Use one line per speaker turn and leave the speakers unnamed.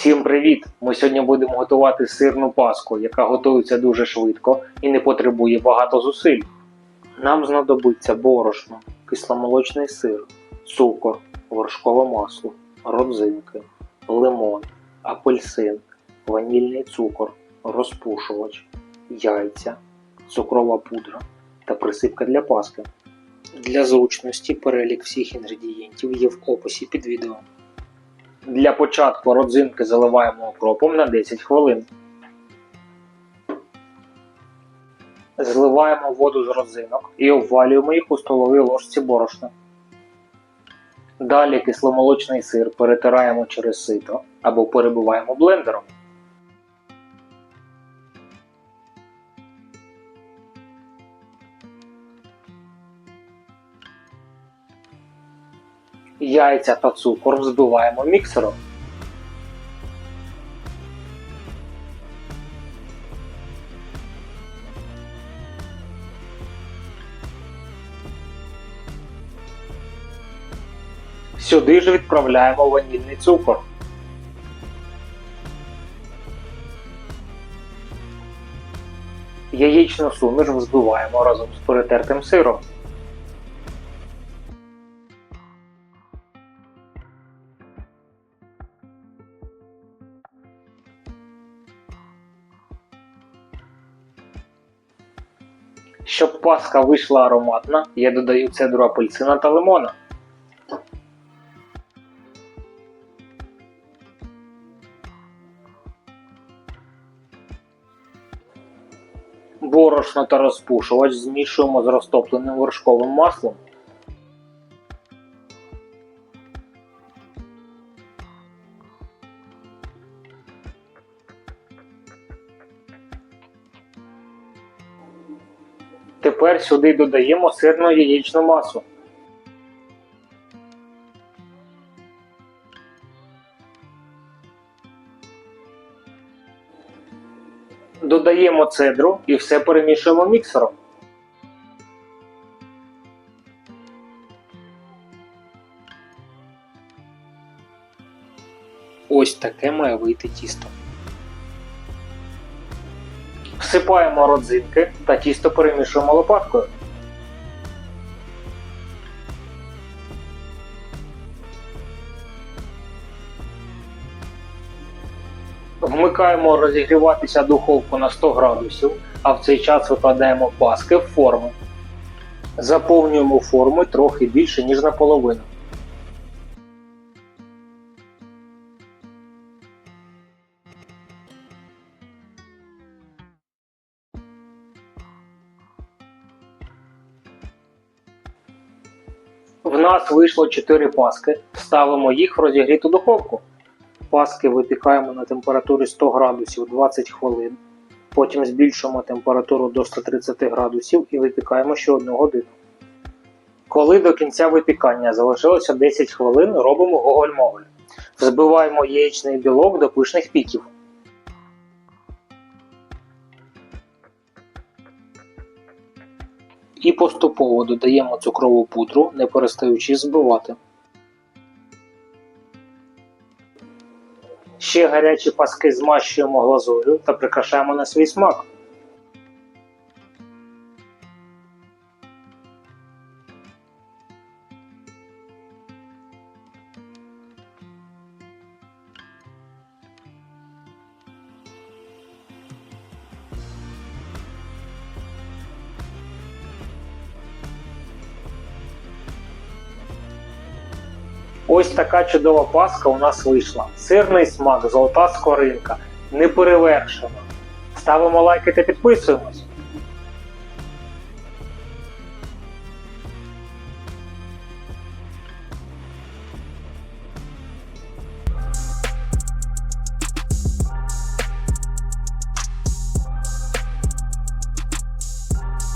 Всім привіт! Ми сьогодні будемо готувати сирну паску, яка готується дуже швидко і не потребує багато зусиль. Нам знадобиться борошно, кисломолочний сир, цукор, вершкове масло, родзинки, лимон, апельсин, ванільний цукор, розпушувач, яйця, цукрова пудра та присипка для паски. Для зручності перелік всіх інгредієнтів є в описі під відео. Для початку родзинки заливаємо окропом на 10 хвилин. Зливаємо воду з родзинок і обвалюємо їх у столовій ложці борошна. Далі кисломолочний сир перетираємо через сито або перебиваємо блендером. Яйця та цукор взбиваємо міксером. Сюди ж відправляємо ванільний цукор. Яєчну суміш взбиваємо разом з перетертим сиром. Щоб паска вийшла ароматна, я додаю цедру апельсина та лимона. Борошно та розпушувач змішуємо з розтопленим вершковим маслом. Тепер сюди додаємо сирну яєчну масу. Додаємо цедру і все перемішуємо міксером. Ось таке має вийти тісто. Всипаємо родзинки та тісто перемішуємо лопаткою. Вмикаємо розігріватися духовку на 100 градусів, а в цей час викладаємо паски в форми. Заповнюємо форми трохи більше, ніж наполовину. В нас вийшло 4 паски. Ставимо їх в розігріту духовку. Паски випікаємо на температурі 100 градусів 20 хвилин. Потім збільшуємо температуру до 130 градусів і випікаємо ще 1 годину. Коли до кінця випікання залишилося 10 хвилин, робимо гоголь-моголь. Взбиваємо яєчний білок до пишних піків. І поступово додаємо цукрову пудру, не перестаючи збивати. Ще гарячі паски змащуємо глазур'ю та прикрашаємо на свій смак. Ось така чудова паска у нас вийшла. Сирний смак, золота скоринка, неперевершена. Ставимо лайки та підписуємось.